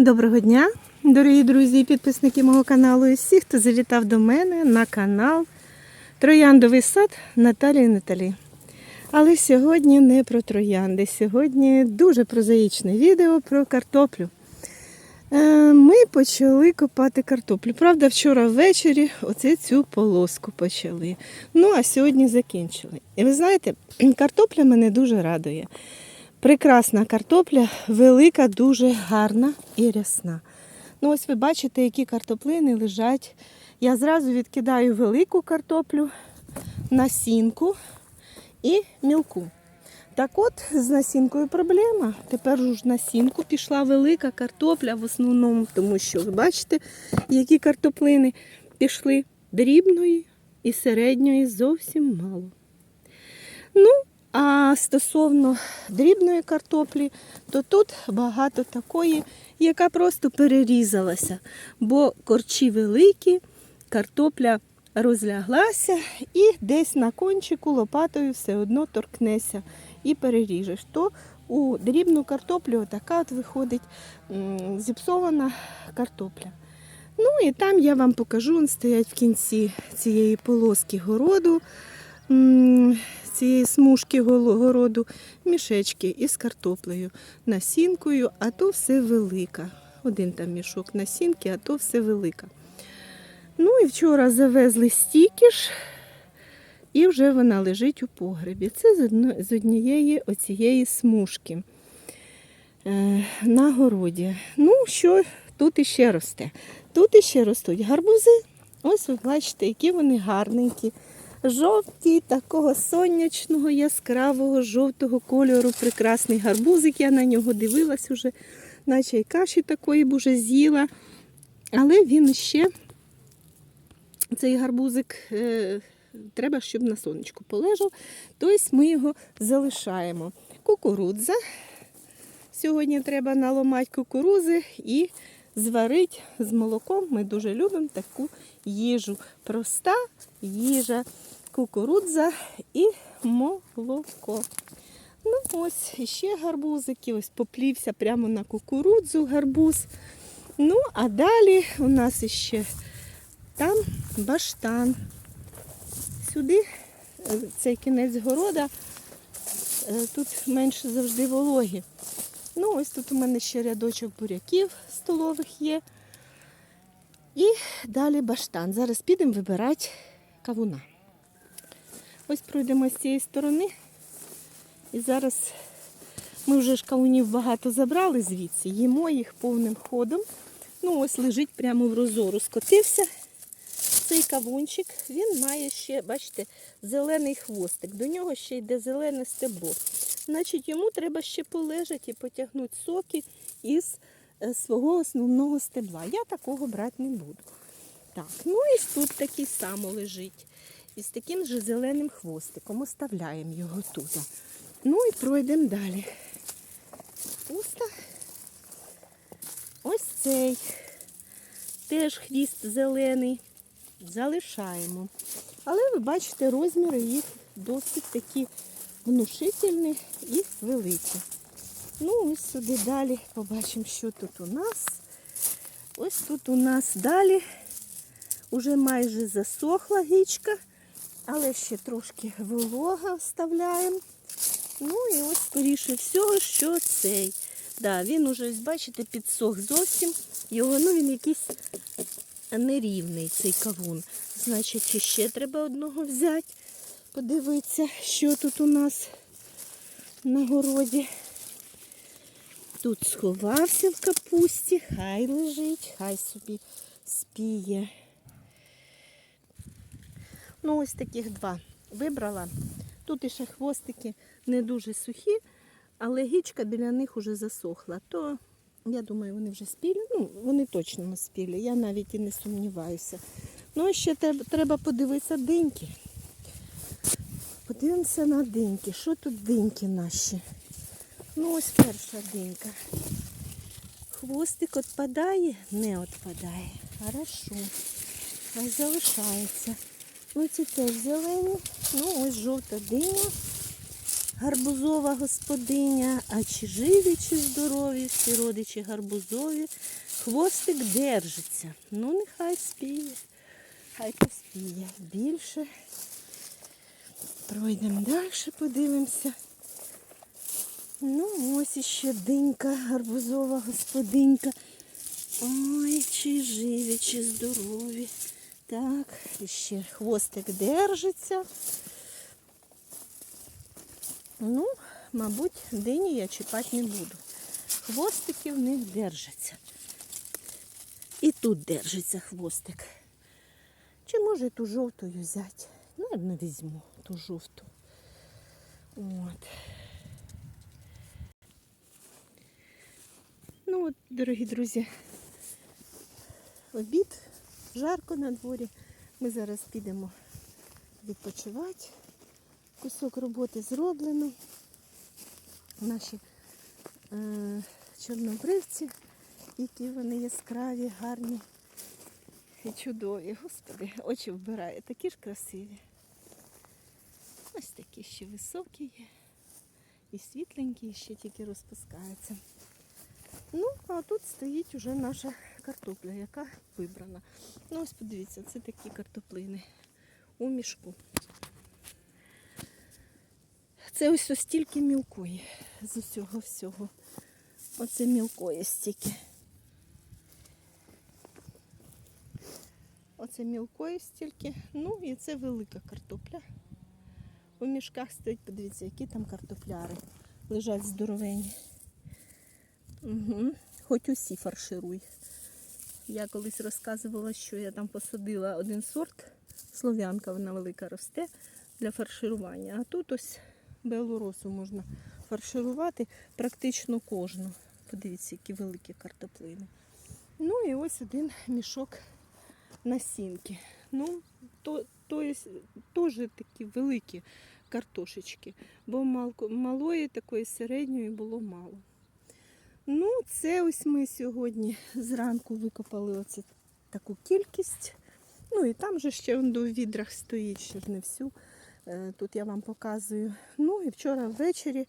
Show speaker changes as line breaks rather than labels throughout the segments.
Доброго дня, дорогі друзі і підписники мого каналу і всі, хто завітав до мене на канал Трояндовий сад Наталії Наталі. Але сьогодні не про троянди. Сьогодні дуже прозаїчне відео про картоплю. Е, Ми почали копати картоплю. Правда, вчора ввечері оце цю полоску почали. Ну, а сьогодні закінчили. І ви знаєте, картопля мене дуже радує. Прекрасна картопля, велика, дуже гарна і рясна. Ну, ось ви бачите, які картоплини лежать. Я зразу відкидаю велику картоплю, насінку і мілку. Так от, з насінкою проблема. Тепер ж насінку пішла велика картопля в основному, тому що ви бачите, які картоплини пішли дрібної і середньої зовсім мало. Ну, а стосовно дрібної картоплі, то тут багато такої, яка просто перерізалася, бо корчі великі, картопля розляглася і десь на кончику лопатою все одно торкнеся і переріжеш. То у дрібну картоплю така от виходить зіпсована картопля. Ну і там я вам покажу, он стоять в кінці цієї полоски городу, цієї смужки городу, мішечки із картоплею, насінкою, а то все велика. Один там мішок насінки, а то все велика. Ну і вчора завезли стільки ж, і вже вона лежить у погребі. Це з однієї оцієї смужки е, на городі. Ну, що тут іще росте? Тут іще ростуть гарбузи. Ось ви бачите, які вони гарненькі. Жовті, такого сонячного, яскравого, жовтого кольору. Прекрасний гарбузик. Я на нього дивилась уже, наче й каші такої б уже з'їла. Але він ще, цей гарбузик, е, треба, щоб на сонечку полежав. Тобто ми його залишаємо. Кукурудза. Сьогодні треба наламати кукурузи і зварити з молоком. Ми дуже любимо таку їжу. Проста їжа, кукурудза і молоко. Ну, ось ще гарбузики, ось поплівся прямо на кукурудзу гарбуз. Ну, а далі у нас ще там баштан. Сюди, е, цей кінець города, е, тут менше завжди вологі. Ну, ось тут у мене ще рядочок буряків столових є. І далі баштан. Зараз підемо вибирати кавуна. Ось пройдемо з цієї сторони. І зараз ми вже ж кавунів багато забрали звідси, їмо їх повним ходом. Ну, ось лежить прямо в розору. Скотився цей кавунчик. Він має ще, бачите, зелений хвостик. До нього ще йде зелене стебло. Значить, йому треба ще полежати і потягнути соки із е, свого основного стебла. Я такого брати не буду. Так, ну і тут такий само лежить. І з таким же зеленим хвостиком. Оставляємо його тут. Ну і пройдемо далі. Пусто. Ось цей. Теж хвіст зелений. Залишаємо. Але ви бачите, розміри їх досить такі внушительні і великі. Ну, ось сюди далі побачимо, що тут у нас. Ось тут у нас далі уже майже засохла гічка, але ще трошки волога вставляємо. Ну і ось, скоріше всього, що цей. Да, він уже, бачите, підсох зовсім. Його, ну він якийсь нерівний цей кавун. Значить, ще треба одного взяти. Подивитися, що тут у нас на городі. Тут сховався в капусті, хай лежить, хай собі спіє. Ну, ось таких два вибрала. Тут іще хвостики не дуже сухі, але гічка біля них уже засохла. То, я думаю, вони вже спілі. Ну, вони точно не спілі, я навіть і не сумніваюся. Ну, ще треба, подивитися диньки. Подивимося на диньки. Що тут диньки наші? Ну, ось перша динька. Хвостик відпадає? Не відпадає. Хорошо. Хай залишається. Ну, ці теж зелені. Ну, ось жовта диня. гарбузова господиня. А чи живі, чи здорові, всі родичі гарбузові. Хвостик держиться. Ну, нехай спіє. Хай поспіє. Більше. Пройдемо далі, подивимося. Ну, ось іще динька, гарбузова господинька. Ой, чи живі, чи здорові. Так, ще хвостик держиться. Ну, мабуть, дині я чіпати не буду. Хвостики в них держаться. І тут держиться хвостик. Чи може ту жовту взяти? Наверно, візьму ту жовту. От. Ну от, дорогі друзі, обід, жарко на дворі. Ми зараз підемо відпочивати. Кусок роботи зроблено. Наші е, чорнобривці, які вони яскраві, гарні і чудові. Господи, очі вбирає, такі ж красиві. Ось такі ще високі є. І світленькі, ще тільки розпускаються. Ну, а тут стоїть уже наша картопля, яка вибрана. Ну, ось подивіться, це такі картоплини у мішку. Це ось ось стільки мілкої з усього всього. Оце мілкої стільки. Оце мілкої стільки. Ну і це велика картопля. У мішках стоять, подивіться, які там картопляри. Лежать здоровенні. Угу. Хоч усі фаршируй. Я колись розказувала, що я там посадила один сорт, слов'янка, вона велика росте для фарширування. А тут ось белоросу можна фарширувати практично кожну. Подивіться, які великі картоплини. Ну і ось один мішок насінки. Ну, то, то є теж такі великі картошечки, бо малої такої середньої було мало. Ну, це ось ми сьогодні зранку викопали оце таку кількість. Ну і там же ще до відрах стоїть, ще ж не всю. Е, Тут я вам показую. Ну і вчора ввечері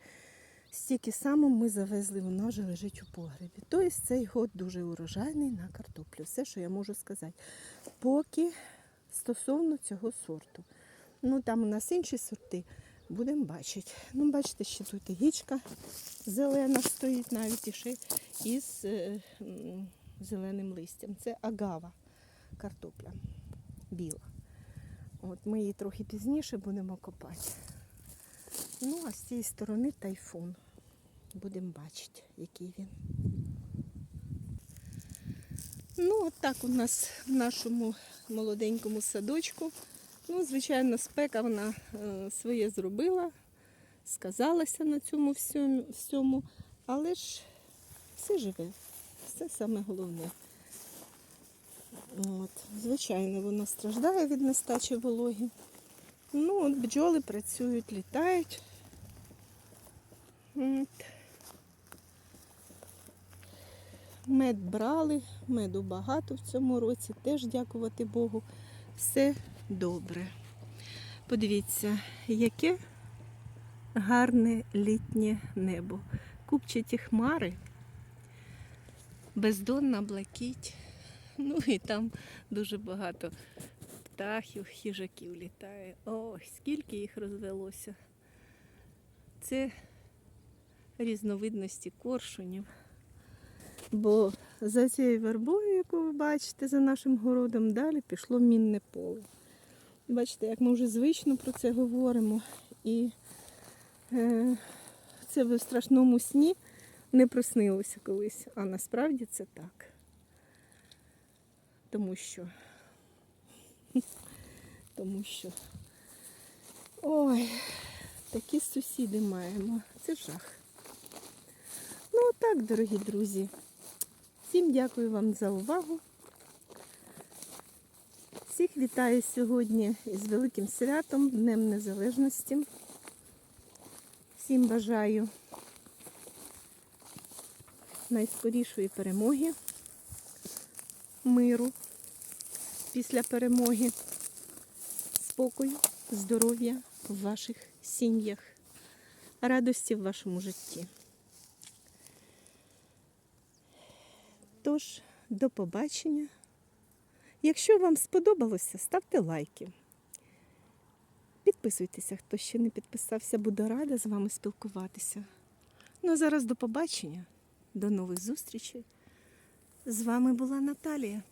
стільки само ми завезли, вона вже лежить у погребі. Тобто цей год дуже урожайний на картоплю. Все, що я можу сказати. Поки стосовно цього сорту. Ну там у нас інші сорти. Будемо бачити. Ну, бачите, ще тут гічка зелена стоїть навіть ще із е, зеленим листям. Це агава картопля біла. От ми її трохи пізніше будемо копати. Ну, а з цієї сторони тайфун. Будемо бачити, який він. Ну, от так у нас в нашому молоденькому садочку. Ну, звичайно, спека вона е, своє зробила, сказалася на цьому всьому, але ж все живе, все саме головне. От, звичайно, воно страждає від нестачі вологи. Ну, от бджоли працюють, літають. От. Мед брали, меду багато в цьому році, теж дякувати Богу. Все добре. Подивіться, яке гарне літнє небо. Купчаті хмари, бездонна блакить. Ну і там дуже багато птахів, хижаків літає. Ой, скільки їх розвелося. Це різновидності коршунів. Бо за цією вербою, яку ви бачите, за нашим городом, далі пішло мінне поле. Бачите, як ми вже звично про це говоримо. І е, це в страшному сні не приснилося колись, а насправді це так. Тому що. Тому що. Ой, такі сусіди маємо. Це жах. Ну, отак, дорогі друзі. Всім дякую вам за увагу. Всіх вітаю сьогодні із великим святом, Днем Незалежності. Всім бажаю найскорішої перемоги, миру після перемоги, спокою, здоров'я в ваших сім'ях. радості в вашому житті. Тож, до побачення. Якщо вам сподобалося, ставте лайки. Підписуйтеся, хто ще не підписався, буду рада з вами спілкуватися. Ну а зараз до побачення, до нових зустрічей. З вами була Наталія.